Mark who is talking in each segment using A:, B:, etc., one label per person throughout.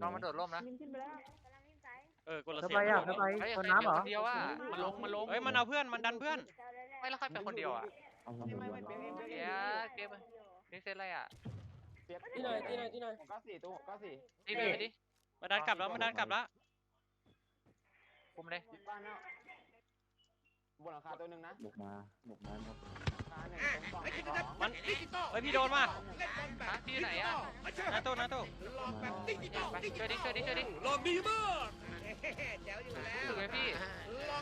A: น้องมันโดดร่มนะ
B: มินขึ้นไปแล้ว
C: เออคนละ
D: เข้า
C: เสีย
D: ไป
C: ง
D: อะ
C: ไม่
D: เข้าไป
C: รู้
A: เฮ้ย
D: คน
A: ใคร
D: น้ำเหรอ
A: เดียวอะมันลงมันลง
C: เฮ้ยมันเอาเพื่อนมันดันเพื่อน
A: ไม่แล้วใครเป็นคนเดียวอะ
E: เอาทำ
A: ไม่
E: ไม
A: ไม่
E: วะ
A: ไม่เปียกเกมเปียกเซตอะไรอะ
F: ที่หน่อยที่หน่อยที่หน่อย
G: หกเก้าสี่ตัวหกเก้าสี่
A: นี่ไปไปดิ
C: มาดันกลับแล้วมาดันกลับแล้ว
A: คุมเลย
G: ยึด บ้านแล้วบนหลังคาตัวหนึ่งนะ
E: บุกมาบุกมาครับ
G: หลังคาหนึ่งตรงฝั่งสอง
C: มันเฮ้ยพี่โดนมา
A: ฮะที่ไหนอะ
C: หน้าตู้หน้าตู้
E: มา
A: ไปช่วยดิช่วยดิช่วยดิ
H: ลองดีมาก
A: รู้สึกไหมพี่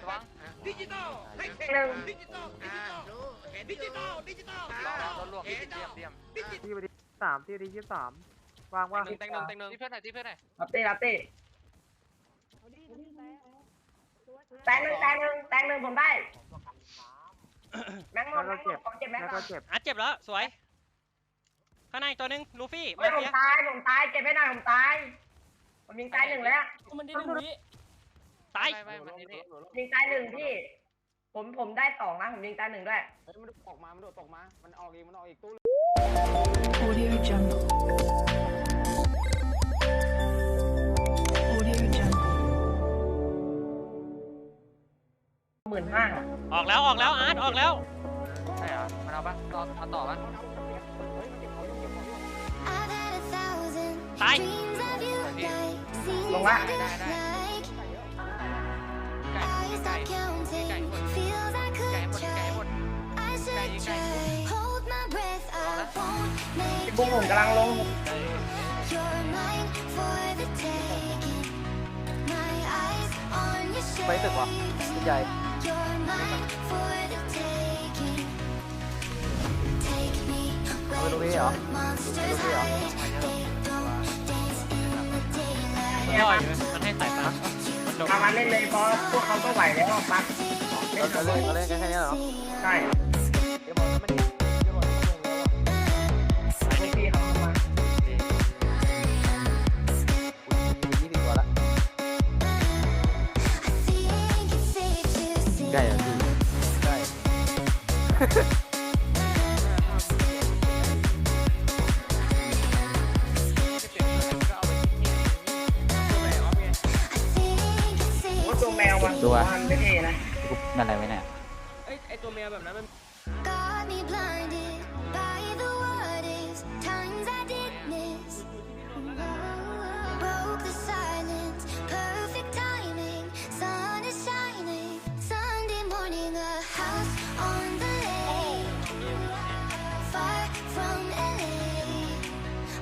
A: ระวัง
H: ดิจิตอลให้เทค
B: หนึ่ง
H: ดิจิตอลดิจิตอลดิจิตอลดิจิตอล
A: รอรอรถลวกเดียมเดียม
D: ที่ไปดีสามที่ดียี่สามวางว่าง
C: หนึ่งแตงหนึ่งแตงหนึ่ง
A: ที่เพื่อนหน่อยที่เพื่อนหน่อย
B: รับเต้รับเต้แตงหนึ่งแตงหนึ่งแตงห นึ่งผมได้ แม็กหมดแม็กหมดผมเจ็บแม็ก
D: แล้ว
B: ก่
D: ก็
B: อน
D: เจ็บ
C: อะเจ็บแล้วสวย ข้างในอีกตัวหนึงลูฟี่
B: เฮ้
C: มาย
B: ผม
C: เฟีย
B: ตายผมตายเจ็บไม่หน่อยผมตาย ผมยิงตายหนึ่งแล้ว
F: มันได้หนึ่งวิ
C: ตาย
A: ไม่ไม่มันนี่นี่
B: ยิงตายหนึ่งพี่ ผมผมได้สองนะผมยิงตายหนึ่งด้วย
G: เฮ้ยมันออกมา มันโดดตกมา มันออกอีก มันออกอีกตู้
I: Audio Jungle.
B: หมื่นห้า
C: ออกแล้วออกแล้วอาร์ตออกแล้ว
A: ใช่เหรอมันเอาปะต่อมาต่อปะ
C: ตาย
B: ลงละ
A: ได้ได้ได้ไก่ไก่ไก่หมดไก่หมดไก่หมด
B: พี่บุ้งผมกำลังลง
D: ไปตึกวะใหญ่ เอาไปตรงนี้เหรอไม่รงนี้เหรอ
C: ย่อยมันให้สายตามันโดน
B: มามาเล่นเลยเพราะพวกเขาก็ไหวแล้วปั๊บเล่
D: เรา
B: น
D: จะเล่นเราเล่นกันแค่นี้เหรอ
B: ใช่
D: แมวมัน
B: มันไม่เท่นะ
E: นั่นอะไรไว้เนี่ย
F: ไอยไอตัวแมวแบบนั้นมัน
J: Got me blinded by the what is times I did miss. Broke the silence, perfect timing. Sun is shining. Sunday morning, a house on the lake. Far from LA.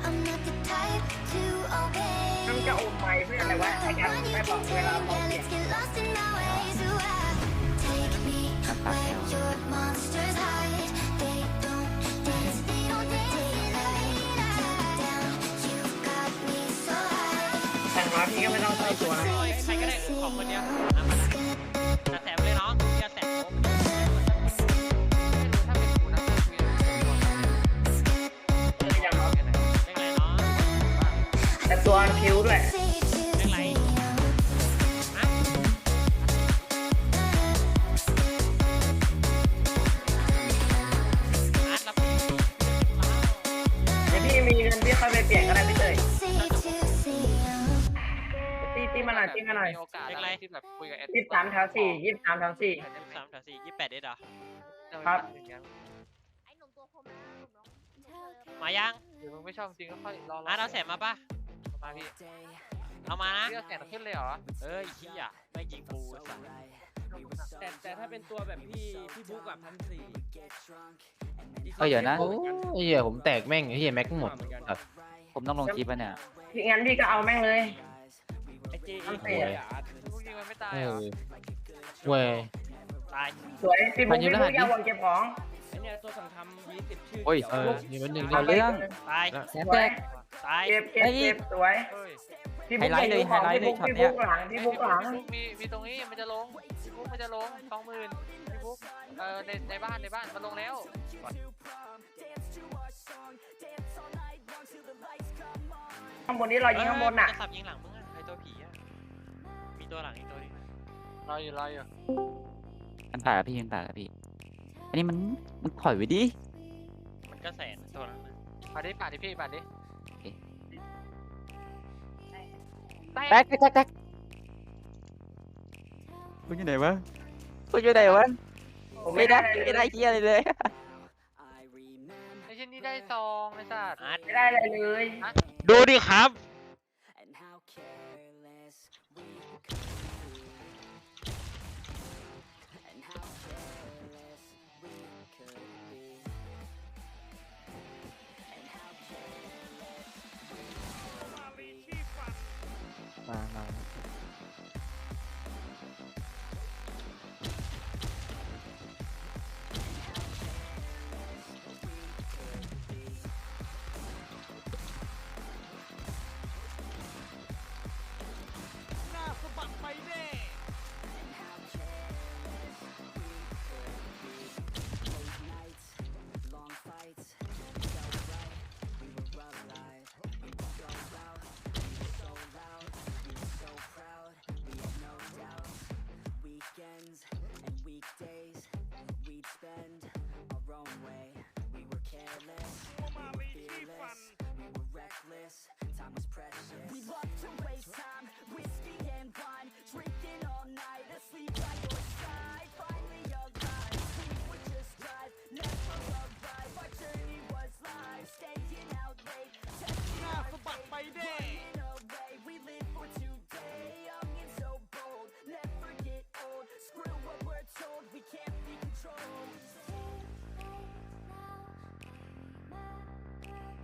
J: I'm not the type to
B: มัน
J: obey.
B: จะอมไม้เพื่ออะไรวะไอ้การไม่บอกเวลาบอก
J: Yeah,
B: เสีย
J: let's get lost in our ways. Ooh, ah. Take me where your monsters hide. They don't dance, they don't daylight. Down, you got me so high.
B: แต่น้อยพี่ก็ไม่ต้องใส่ตัวนะ
C: โอ้ยใครก็ได้ของคนเดียว อย
B: ตีมาหน่อย มี
A: โอกาสที่แบบคุยกับแอด
B: ยี่สิบสามแถวสี่ยี่สิบสามแถวสี่
C: สามแถวสี่ยี่สิบแปดเอ็ดเหรอ
B: ครับ
C: มายัง
A: หรือมึงไม่ชอบจริงก็ค่อยรอ
C: อาร์ตเอาแสบมาปะ
A: มาพี่
C: เอามานะ
A: พี่เอาแสงขึ้นเลยเหรอ
C: เอ้ยเฮียไม่ยิงกูสัตว์
F: แต่แต่ถ้าเป็นตัวแบบพี่พี่บุ๊กอะพันสี่
E: เอ้ยเดี๋ยวนะ ไอ้เหี้ยผมแตกแม่งไอ้เหี้ยแม็กหมด
F: เหมือนกัน
E: ผมต้องลงคลิปป่ะเนี่ย
B: พี่งั้นพี่ก็เอาแม่งเลย
F: ไอเจ
B: พัน
F: เอ
B: สี่
F: อะอาร์ต
A: พวกยิงมันไม่ตาย
E: เอ
A: เหรอ
E: อเว้ย
C: ตาย
B: สวยพี่
E: มั
B: บุ๊
E: น
B: ค
E: อยู่
B: พี่
E: รหั
B: บุ๊
E: ส
B: กอยาวนเก็บของ
F: ไอเนี่ยตัวสั่งทำมีสิบชื่อ
E: โอ้ย
F: เขีว
E: เออมีวันหนึ่ง
B: เอา
E: เอาเรื่อง
C: ตาย
E: แสนแตก
C: ตาย
B: เก็บเก็บเก็บสวย
A: เฮ้ย
B: พี่บุ๊ก
E: ไฮไลท์เลย
B: ของ
E: ไฮไลท์
B: พี่บุ๊ก
E: เลย
B: พี่
E: ช็อตเนี้
B: บุ๊
E: ย
B: กหลังพี่บุ๊กหลัง
A: มี มีตรงนี้มันจะลงพี่บุ๊กมันจะลงสองหมื่นพี่บุ๊กเอ่อในในบ้านในบ้านมันลงแล้ว
B: ข้างบนนี้เรายิงข้างบนน่ะ
C: จะสับยิงหลังมึง ตัวหลังอีกตัวนึง
A: รออยู่รออยู่
E: มันตายอะพี่มันตายอะพี่ อันนี้มันมันถอยไว้ดิ
C: มันก็แสนตัวนั้นนะ
A: ปาดดิปาดดิพี่ปาดดิ
E: แท็กแท็กแท็กแท็ก
K: มึงอยู่ไหนวะ
E: กูอยู่ไหนวะ
B: ผม
E: ไม่
B: ไม่
E: ได้
B: ได้
E: ไม่ได้เฮียอะไรเลย
A: ไอ้ชิ้นนี้ได้ซองไอ้สัตว์
C: อาร์ต
B: ไม่ได้อะไรเลย
K: ดูดิครับ
H: be. We were reckless, time was precious.
J: We love to waste time.